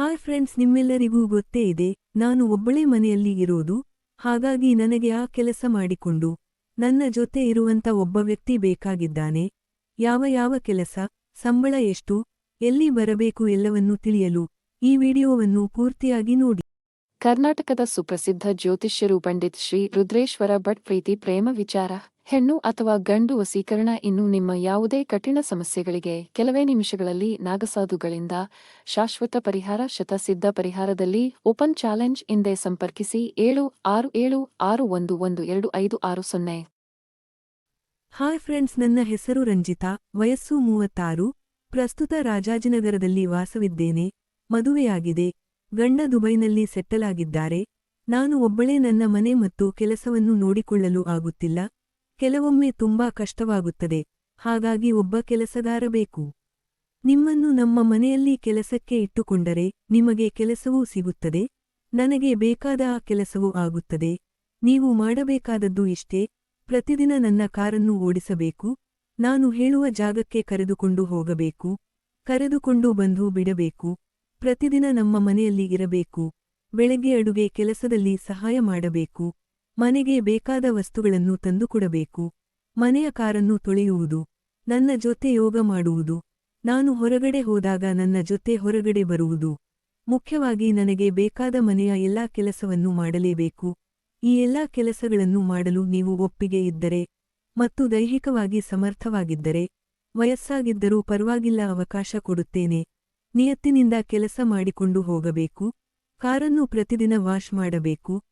Hi friends, ನಿಮ್ಮೆಲ್ಲರಿಗೂ ಗೊತ್ತೇ ಇದೆ, ನಾನು ಒಬ್ಬಳೇ ಮನೆಯಲ್ಲಿ ಇರೋದು, ಹಾಗಾಗಿ ನನಗೆ ಆ ಕೆಲಸ ಮಾಡಿಕೊಂಡು, ನನ್ನ ಜೊತೆ ಇರುವಂತ ಒಬ್ಬ ವ್ಯಕ್ತಿ ಬೇಕಾಗಿದ್ದಾನೆ. ಯಾವ ಯಾವ ಕೆಲಸ, ಸಂಬಳ ಎಷ್ಟು, ಎಲ್ಲಿ ಬರಬೇಕು ಎಲ್ಲವನ್ನೂ ತಿಳಿಯಲು ಈ ವಿಡಿಯೋವನ್ನು ಪೂರ್ತಿಯಾಗಿ ನೋಡಿ. ಕರ್ನಾಟಕದ ಸುಪ್ರಸಿದ್ಧ ಜ್ಯೋತಿಷ್ಯರು ಪಂಡಿತ್ ಶ್ರೀ ರುದ್ರೇಶ್ವರ ಭಟ್ ಪ್ರೀತಿ ಪ್ರೇಮ ವಿಚಾರ. ಹೆಣ್ಣು ಅಥವಾ ಗಂಡು ವಸೀಕರಣ ಇನ್ನು ನಿಮ್ಮ ಯಾವುದೇ ಕಠಿಣ ಸಮಸ್ಯೆಗಳಿಗೆ ಕೆಲವೇ ನಿಮಿಷಗಳಲ್ಲಿ ನಾಗಸಾಧುಗಳಿಂದ ಶಾಶ್ವತ ಪರಿಹಾರ, ಶತಸಿದ್ಧ ಪರಿಹಾರದಲ್ಲಿ ಓಪನ್ ಚಾಲೆಂಜ್ ಹಿಂದೆ ಸಂಪರ್ಕಿಸಿ ಏಳು ಆರು ಏಳು ಆರು ಒಂದು ಒಂದು ಎರಡು ಐದು ಆರು ಸೊನ್ನೆ. ಹಾಯ್ ಫ್ರೆಂಡ್ಸ್, ನನ್ನ ಹೆಸರು ರಂಜಿತಾ, ವಯಸ್ಸು ಮೂವತ್ತಾರು, ಪ್ರಸ್ತುತ ರಾಜಾಜಿನಗರದಲ್ಲಿ ವಾಸವಿದ್ದೇನೆ, ಮದುವೆಯಾಗಿದೆ, ಗಂಡ ದುಬೈನಲ್ಲಿ ಸೆಟ್ಟಲಾಗಿದ್ದಾರೆ, ನಾನು ಒಬ್ಬಳೇ ನನ್ನ ಮನೆ ಮತ್ತು ಕೆಲಸವನ್ನು ನೋಡಿಕೊಳ್ಳಲು ಆಗುತ್ತಿಲ್ಲ ಕೆಲವೊಮ್ಮೆ ತುಂಬಾ ಕಷ್ಟವಾಗುತ್ತದೆ. ಹಾಗಾಗಿ ಒಬ್ಬ ಕೆಲಸಗಾರ ಬೇಕು. ನಿಮ್ಮನ್ನು ನಮ್ಮ ಮನೆಯಲ್ಲಿ ಕೆಲಸಕ್ಕೆ ಇಟ್ಟುಕೊಂಡರೆ ನಿಮಗೆ ಕೆಲಸವೂ ಸಿಗುತ್ತದೆ. ನನಗೆ ಬೇಕಾದ ಆ ಕೆಲಸವೂ ಆಗುತ್ತದೆ. ನೀವು ಮಾಡಬೇಕಾದದ್ದು ಇಷ್ಟೇ. ಪ್ರತಿದಿನ ನನ್ನ ಕಾರನ್ನು ಓಡಿಸಬೇಕು. ನಾನು ಹೇಳುವ ಜಾಗಕ್ಕೆ ಕರೆದುಕೊಂಡು ಹೋಗಬೇಕು. ಕರೆದುಕೊಂಡು ಬಂದು ಬಿಡಬೇಕು. ಪ್ರತಿದಿನ ನಮ್ಮ ಮನೆಯಲ್ಲಿ ಇರಬೇಕು. ಬೆಳಗ್ಗೆ ಅಡುಗೆ ಕೆಲಸದಲ್ಲಿ ಸಹಾಯ ಮಾಡಬೇಕು. ಮನೆಗೆ ಬೇಕಾದ ವಸ್ತುಗಳನ್ನು ತಂದುಕೊಡಬೇಕು. ಮನೆಯ ಕಾರನ್ನು ತೊಳೆಯುವುದು. ನನ್ನ ಜೊತೆ ಯೋಗ ಮಾಡುವುದು. ನಾನು ಹೊರಗಡೆ ಹೋದಾಗ ನನ್ನ ಜೊತೆ ಹೊರಗಡೆ ಬರುವುದು. ಮುಖ್ಯವಾಗಿ ನನಗೆ ಬೇಕಾದ ಮನೆಯ ಎಲ್ಲಾ ಕೆಲಸವನ್ನು ಮಾಡಲೇಬೇಕು. ಈ ಎಲ್ಲಾ ಕೆಲಸಗಳನ್ನು ಮಾಡಲು ನೀವು ಒಪ್ಪಿಗೆ ಇದ್ದರೆ ಮತ್ತು ದೈಹಿಕವಾಗಿ ಸಮರ್ಥವಾಗಿದ್ದರೆ, ವಯಸ್ಸಾಗಿದ್ದರೂ ಪರವಾಗಿಲ್ಲ ಅವಕಾಶ ಕೊಡುತ್ತೇನೆ. ನಿಯತ್ತಿನಿಂದ ಕೆಲಸ ಮಾಡಿಕೊಂಡು ಹೋಗಬೇಕು. ಕಾರನ್ನು ಪ್ರತಿದಿನ ವಾಶ್ ಮಾಡಬೇಕು.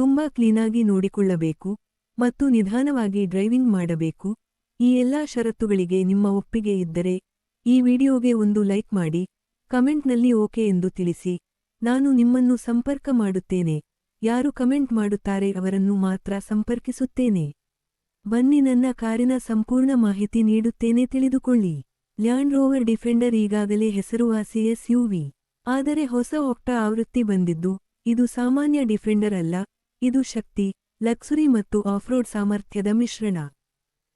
ತುಂಬಾ ಕ್ಲೀನಾಗಿ ನೋಡಿಕೊಳ್ಳಬೇಕು ಮತ್ತು ನಿಧಾನವಾಗಿ ಡ್ರೈವಿಂಗ್ ಮಾಡಬೇಕು. ಈ ಎಲ್ಲಾ ಷರತ್ತುಗಳಿಗೆ ನಿಮ್ಮ ಒಪ್ಪಿಗೆ ಇದ್ದರೆ ಈ ವಿಡಿಯೋಗೆ ಒಂದು ಲೈಕ್ ಮಾಡಿ, ಕಮೆಂಟ್ನಲ್ಲಿ ಓಕೆ ಎಂದು ತಿಳಿಸಿ. ನಾನು ನಿಮ್ಮನ್ನು ಸಂಪರ್ಕ ಮಾಡುತ್ತೇನೆ. ಯಾರು ಕಮೆಂಟ್ ಮಾಡುತ್ತಾರೆ ಅವರನ್ನು ಮಾತ್ರ ಸಂಪರ್ಕಿಸುತ್ತೇನೆ. ಬನ್ನಿ ನನ್ನ ಕಾರಿನ ಸಂಪೂರ್ಣ ಮಾಹಿತಿ ನೀಡುತ್ತೇನೆ ತಿಳಿದುಕೊಳ್ಳಿ. ಲ್ಯಾಂಡ್ ರೋವರ್ ಡಿಫೆಂಡರ್ ಈಗಾಗಲೇ ಹೆಸರುವಾಸಿ ಎಸ್ಯುವಿ. ಆದರೆ ಹೊಸ ಒಕ್ಟಾ ಆವೃತ್ತಿ ಬಂದಿದ್ದು, ಇದು ಸಾಮಾನ್ಯ ಡಿಫೆಂಡರ್ ಅಲ್ಲ ಇದು ಶಕ್ತಿ, ಲಕ್ಸುರಿ ಮತ್ತು ಆಫ್ರೋಡ್ ಸಾಮರ್ಥ್ಯದ ಮಿಶ್ರಣ.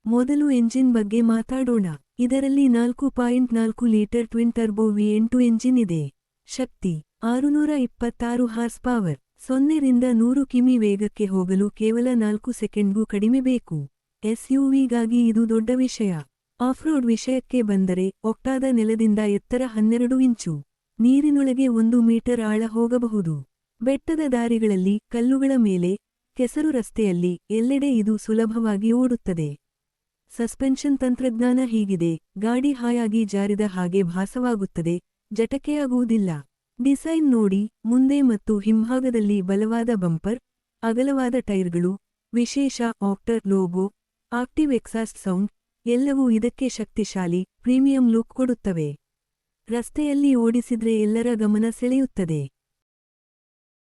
ಮೊದಲು ಎಂಜಿನ್ ಬಗ್ಗೆ ಮಾತಾಡೋಣ. ಇದರಲ್ಲಿ ನಾಲ್ಕು ಪಾಯಿಂಟ್ ನಾಲ್ಕು ಲೀಟರ್ ಟ್ವಿನ್ ಟರ್ಬೋ ವಿ ಎಂಟು ಎಂಜಿನ್ ಇದೆ. ಶಕ್ತಿ, ಆರುನೂರ ಇಪ್ಪತ್ತಾರು ಹಾರ್ಸ್ ಪವರ್ ಸೊನ್ನೆರಿಂದ ನೂರು ಕಿಮಿ ವೇಗಕ್ಕೆ ಹೋಗಲು ಕೇವಲ ನಾಲ್ಕು ಸೆಕೆಂಡ್ಗೂ ಕಡಿಮೆ ಬೇಕು. ಎಸ್ಯುವಿಗಾಗಿ ಇದು ದೊಡ್ಡ ವಿಷಯ. ಆಫ್ರೋಡ್ ವಿಷಯಕ್ಕೆ ಬಂದರೆ ಒಕ್ಟಾದ ನೆಲದಿಂದ ಎತ್ತರ ಹನ್ನೆರಡು ಇಂಚು, ನೀರಿನೊಳಗೆ ಒಂದು ಮೀಟರ್ ಆಳ ಹೋಗಬಹುದು. ಬೆಟ್ಟದ ದಾರಿಗಳಲ್ಲಿ ಕಲ್ಲುಗಳ ಮೇಲೆ, ಕೆಸರು ರಸ್ತೆಯಲ್ಲಿ, ಎಲ್ಲೆಡೆ ಇದು ಸುಲಭವಾಗಿ ಓಡುತ್ತದೆ. ಸಸ್ಪೆನ್ಷನ್ ತಂತ್ರಜ್ಞಾನ ಹೀಗಿದೆ, ಗಾಡಿ ಹಾಯಾಗಿ ಜಾರಿದ ಹಾಗೆ ಭಾಸವಾಗುತ್ತದೆ, ಜಟಕೆಯಾಗುವುದಿಲ್ಲ. ಡಿಸೈನ್ ನೋಡಿ, ಮುಂದೆ ಮತ್ತು ಹಿಂಭಾಗದಲ್ಲಿ ಬಲವಾದ ಬಂಪರ್, ಅಗಲವಾದ ಟೈರ್ಗಳು, ವಿಶೇಷ ಆಕ್ಟರ್ ಲೋಗೋ, ಆಕ್ಟಿವ್ ಎಕ್ಸಾಸ್ಟ್ ಸೌಂಡ್, ಎಲ್ಲವೂ ಇದಕ್ಕೆ ಶಕ್ತಿಶಾಲಿ, ಪ್ರೀಮಿಯಂ ಲುಕ್ ಕೊಡುತ್ತವೆ. ರಸ್ತೆಯಲ್ಲಿ ಓಡಿಸಿದ್ರೆ ಎಲ್ಲರ ಗಮನ ಸೆಳೆಯುತ್ತದೆ.